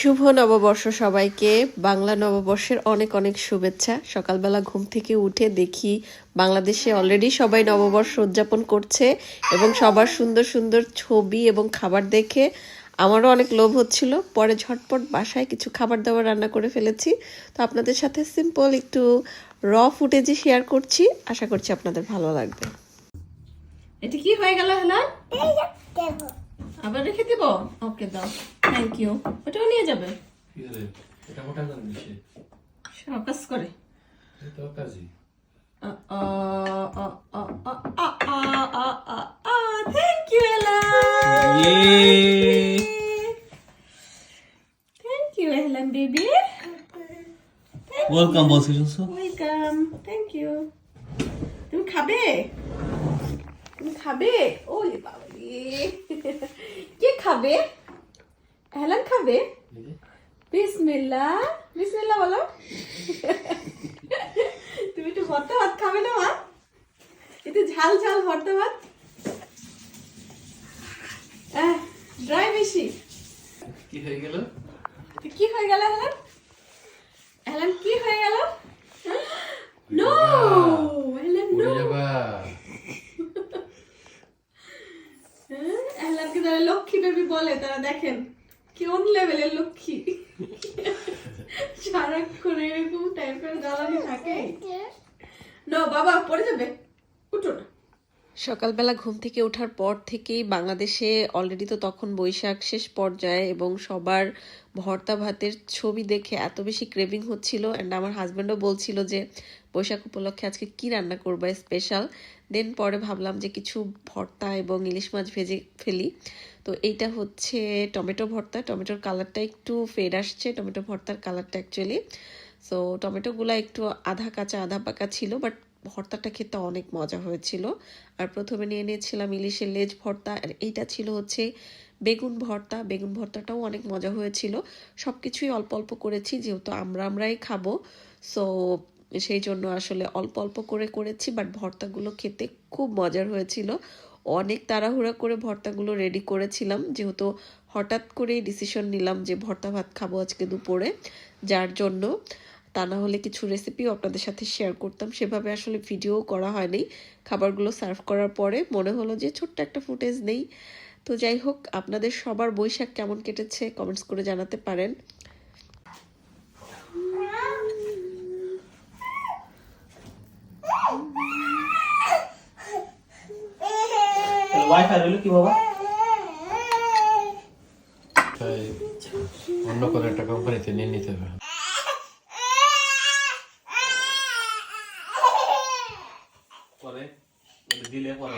শুভ নববর্ষ সবাইকে। বাংলা নববর্ষের অনেক অনেক শুভেচ্ছা। সকালবেলা ঘুম থেকে উঠে দেখি বাংলাদেশে অলরেডি সবাই নববর্ষ উদযাপন করছে এবং সবার সুন্দর সুন্দর ছবি এবং খাবার দেখে আমারও অনেক লোভ হচ্ছিল। পরে ঝটপট বাসায় কিছু খাবার দাবার রান্না করে ফেলেছি। তো আপনাদের সাথে সিম্পল একটু র ফুটেজে শেয়ার করছি। আশা করছি আপনাদের ভালো লাগবে। এটা কি হয়ে গেল হ্যালো আবার রেখে দিব ওকে দাও থ্যাংক ইউ ওটাও নিয়ে যাবে করে thank you Ella thank you এহলান baby welcome বলছি শুনছো ওয়েলকাম থ্যাংক ইউ তুমি খাবে তুমি খাবে? ওলে বাবারে। কে খাবে? খাবে? বিসমিল্লা। বিসমিল্লা বলো। তুমি একটু ভর্তা ভাত খাবে না মা? একটু ঝাল ঝাল ভর্তা ভাত। ড্রাই বেশি কি হয়ে গেল? কি হয়ে গেল হেলান? হেলান কি হয়ে গেল নো হেলান নো উড়ে যাবা হেলানকে যারা লক্ষ্মী বেবি বলে তারা দেখেন কোন লেভেলের লক্ষ্মী। সারাক্ষণ এরকম টাইপের জ্বালানি থাকে। না বাবা পড়ে যাবে। উঠো না। সকালবেলা ঘুম থেকে ওঠার পর থেকেই বাংলাদেশে অলরেডি তো তখন বৈশাখ শেষ পর্যায়ে এবং সবার ভর্তা ভাতের ছবি দেখে এত বেশি ক্রেভিং হচ্ছিল অ্যান্ড আমার হাজব্যান্ডও বলছিল যে, বৈশাখ উপলক্ষে আজকে কি রান্না করব স্পেশাল দেন পরে ভাবলাম যে কিছু ভর্তা এবং ইলিশ মাছ ভেজে ফেলি। তো এইটা হচ্ছে টমেটো ভর্তা। টমেটোর কালারটা একটু ফেড আসছে। টমেটো ভর্তার কালারটা অ্যাকচুয়ালি সো টমেটোগুলো একটু আধা কাঁচা, আধা পাকা ছিল বাট ভর্তাটা খেতে অনেক মজা হয়েছিল। আর প্রথমে নিয়ে নিয়েছিলাম ইলিশের লেজ ভর্তা, আর এইটা ছিল হচ্ছে বেগুন ভর্তা। বেগুন ভর্তাটাও অনেক মজা হয়েছিল। সব কিছুই অল্প অল্প করেছি, যেহেতু আমরা আমরাই খাব। সো, সেই জন্য আসলে অল্প অল্প করে করেছি, বাট ভর্তাগুলো খেতে খুব মজার হয়েছিল। অনেক তাড়াহুড়া করে ভর্তাগুলো রেডি করেছিলাম, যেহেতু হঠাৎ করেই ডিসিশন নিলাম যে ভর্তা ভাত খাব আজকে দুপুরে, যার জন্য। তা না হলে কিছু রেসিপিও আপনাদের সাথে শেয়ার করতাম। সেভাবে আসলে ভিডিও করা হয়নি। খাবারগুলো সার্ভ করার পরে মনে হলো যে ছোট্ট একটা ফুটেজ নেই। তো যাই হোক আপনাদের সবার বৈশাখ কেমন কেটেছে কমেন্টস করে জানাতে পারেন। কি বাবা? অন্য কোনো একটা কোম্পানিতে নিয়ে নিতে হবে পরে এটা দিলে পরে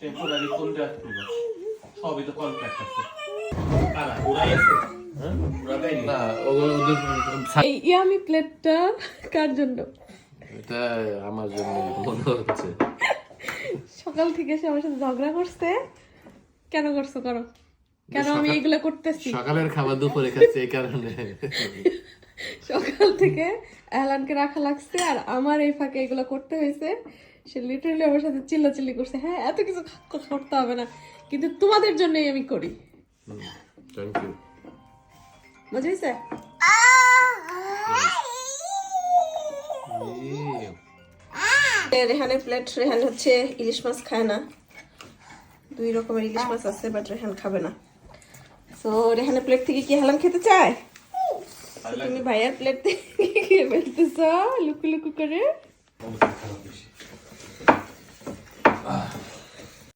টেম্পোরারি কন্ট্রাক্ট সবই তো কন্ট্রাক্ট আছে। কারা ওরাই আছে। ওরা দেয়নি। না ওদের এই ইয়ামি প্লেটটা কার জন্য? এটা আমার জন্য মনে হচ্ছে। সকাল থেকে সে আমার সাথে ঝগড়া করছে। কেন করছ করো? কেন আমি এগুলো করতেছি? সকালের খাবার দুপুরে খাচ্ছে এই কারণে। সকাল থেকে অ্যালানকে রাখা লাগছে আর আমার এই ফাঁকে এগুলো করতে হয়েছে। সে লিটারালি আমার সাথে চিল্লাচিল্লি করছে হ্যাঁ এত কিছু করতে হবে না কিন্তু তোমাদের জন্যই আমি করি। থ্যাংক ইউ মজা হয়েছে রেহানের প্লেট রেহান হচ্ছে ইলিশ মাছ খায় না। দুই রকমের ইলিশ মাছ আছে বাট রেহান খাবে না। তো রেহানের প্লেট থেকে কি হালান খেতে চায়? তুমি ভাইয়ার প্লেট থেকে খেয়ে ফেলতেছ? লুকু লুকু করে। 啊。